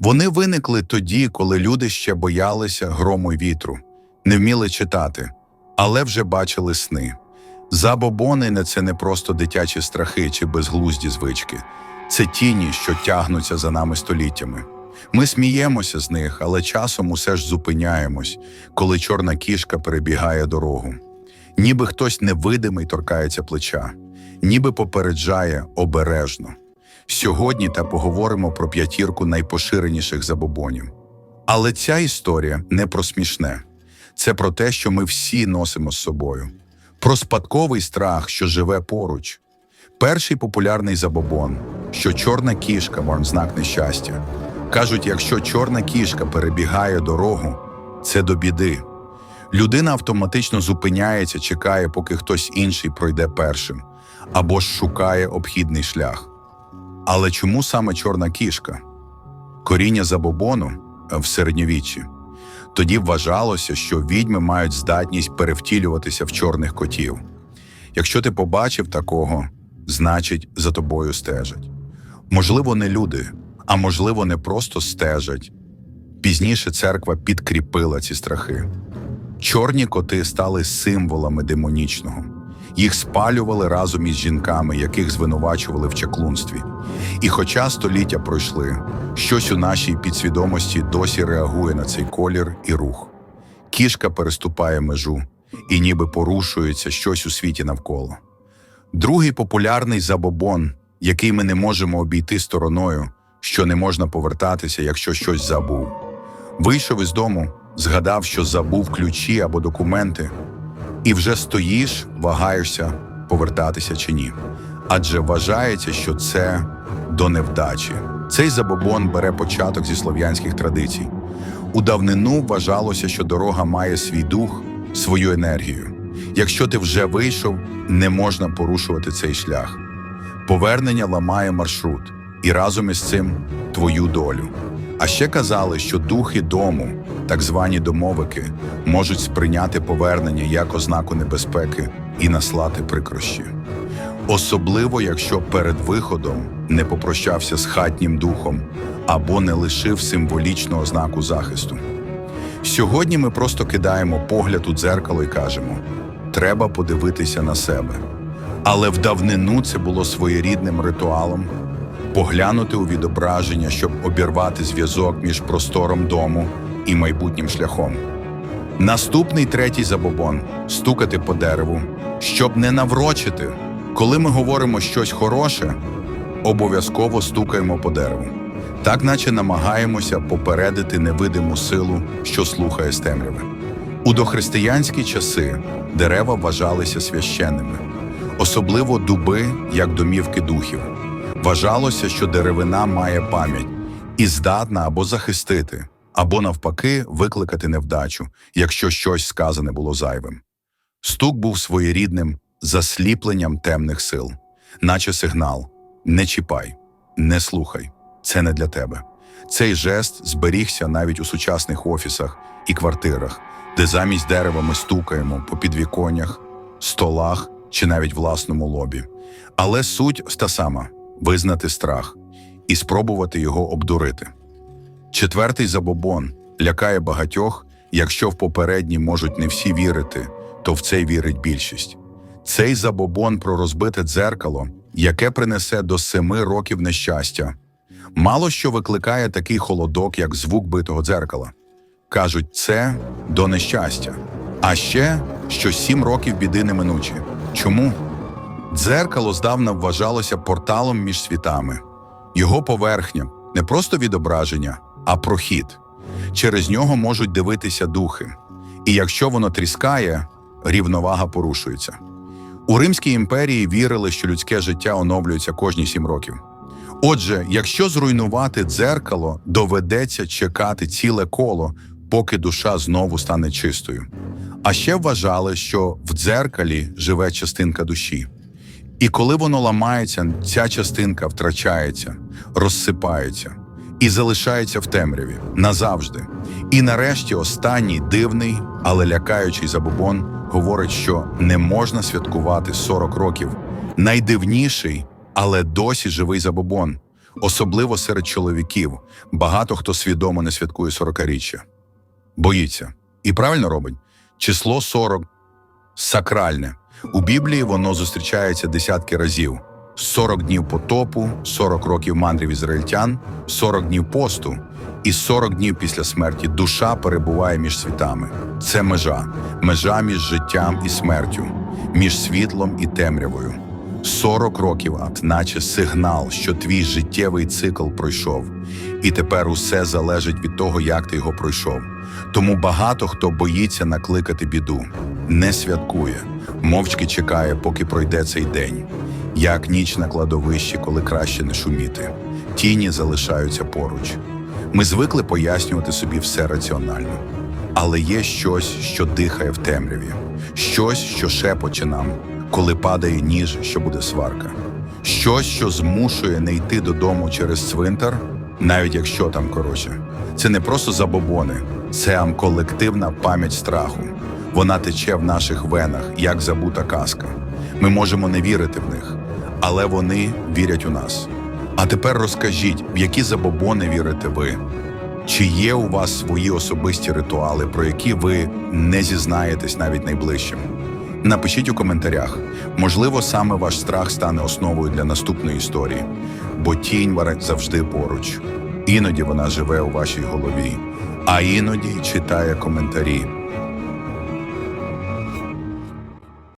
Вони виникли тоді, коли люди ще боялися грому вітру, не вміли читати, але вже бачили сни. Забобони не це не просто дитячі страхи чи безглузді звички, це тіні, що тягнуться за нами століттями. Ми сміємося з них, але часом усе ж зупиняємось, коли чорна кішка перебігає дорогу. Ніби хтось невидимий торкається плеча, ніби попереджає обережно. Сьогодні та поговоримо про п'ятірку найпоширеніших забобонів. Але ця історія не про смішне, це про те, що ми всі носимо з собою, про спадковий страх, що живе поруч. Перший популярний забобон, що чорна кішка вам знак нещастя. Кажуть, якщо чорна кішка перебігає дорогу, це до біди. Людина автоматично зупиняється, чекає, поки хтось інший пройде першим, або ж шукає обхідний шлях. Але чому саме чорна кішка? Коріння забобону е, в середньовіччі. Тоді вважалося, що відьми мають здатність перевтілюватися в чорних котів. Якщо ти побачив такого, значить за тобою стежать. Можливо, не люди, а можливо, не просто стежать. Пізніше церква підкріпила ці страхи. Чорні коти стали символами демонічного. Їх спалювали разом із жінками, яких звинувачували в чаклунстві. І хоча століття пройшли, щось у нашій підсвідомості досі реагує на цей колір і рух. Кішка переступає межу і ніби порушується щось у світі навколо. Другий популярний забобон, який ми не можемо обійти стороною, що не можна повертатися, якщо щось забув. Вийшов із дому, згадав, що забув ключі або документи, і вже стоїш, вагаєшся, повертатися чи ні. Адже вважається, що це до невдачі. Цей забобон бере початок зі слов'янських традицій. У давнину вважалося, що дорога має свій дух, свою енергію. Якщо ти вже вийшов, не можна порушувати цей шлях. Повернення ламає маршрут, і разом із цим твою долю. А ще казали, що духи дому, так звані домовики, можуть сприйняти повернення як ознаку небезпеки і наслати прикрощі. Особливо, якщо перед виходом не попрощався з хатнім духом або не лишив символічного знаку захисту. Сьогодні ми просто кидаємо погляд у дзеркало і кажемо: треба подивитися на себе. Але в давнину це було своєрідним ритуалом поглянути у відображення, щоб обірвати зв'язок між простором дому і майбутнім шляхом. Наступний третій забобон стукати по дереву, щоб не наврочити. Коли ми говоримо щось хороше, обов'язково стукаємо по дереву. Так, наче намагаємося попередити невидиму силу, що слухає з темряви. У дохристиянські часи дерева вважалися священними, особливо дуби, як домівки духів. Вважалося, що деревина має пам'ять і здатна або захистити, або навпаки викликати невдачу, якщо щось сказане було зайвим. Стук був своєрідним засліпленням темних сил, наче сигнал: не чіпай, не слухай, це не для тебе. Цей жест зберігся навіть у сучасних офісах і квартирах, де замість дерева ми стукаємо по підвіконнях, столах чи навіть власному лобі. Але суть та сама визнати страх і спробувати його обдурити. Четвертий забобон лякає багатьох, якщо в попередній можуть не всі вірити, то в цей вірить більшість. Цей забобон про розбите дзеркало, яке принесе до семи років нещастя, мало що викликає такий холодок, як звук битого дзеркала. Кажуть, це до нещастя. А ще що сім років біди неминучі. Чому? Дзеркало здавна вважалося порталом між світами. Його поверхня не просто відображення, а прохід. Через нього можуть дивитися духи. І якщо воно тріскає, рівновага порушується. У Римській імперії вірили, що людське життя оновлюється кожні сім років. Отже, якщо зруйнувати дзеркало, доведеться чекати ціле коло, поки душа знову стане чистою. А ще вважали, що в дзеркалі живе частинка душі. І коли воно ламається, ця частинка втрачається, розсипається і залишається в темряві назавжди. І нарешті останній дивний, але лякаючий забобон говорить, що не можна святкувати 40 років. Найдивніший, але досі живий забобон. Особливо серед чоловіків. Багато хто свідомо не святкує 40-річчя. Боїться. І правильно робить. Число 40 сакральне. У Біблії воно зустрічається десятки разів: 40 днів потопу, 40 років мандрів ізраїльтян, 40 днів посту і 40 днів після смерті душа перебуває між світами. Це межа, межа між життям і смертю, між світлом і темрявою. 40 років, а наче сигнал, що твій життєвий цикл пройшов, і тепер усе залежить від того, як ти його пройшов. Тому багато хто боїться накликати біду, не святкує, мовчки чекає, поки пройде цей день. Як ніч на кладовищі, коли краще не шуміти. Тіні залишаються поруч. Ми звикли пояснювати собі все раціонально. Але є щось, що дихає в темряві, щось, що шепоче нам, коли падає ніж, що буде сварка, щось, що змушує не йти додому через цвинтар, навіть якщо там коротше. Це не просто забобони, це колективна пам'ять страху. Вона тече в наших венах, як забута казка. Ми можемо не вірити в них, але вони вірять у нас. А тепер розкажіть, в які забобони вірите ви? Чи є у вас свої особисті ритуали, про які ви не зізнаєтесь навіть найближчим? Напишіть у коментарях. Можливо, саме ваш страх стане основою для наступної історії, бо тінь завжди поруч. Іноді вона живе у вашій голові, а іноді читає коментарі.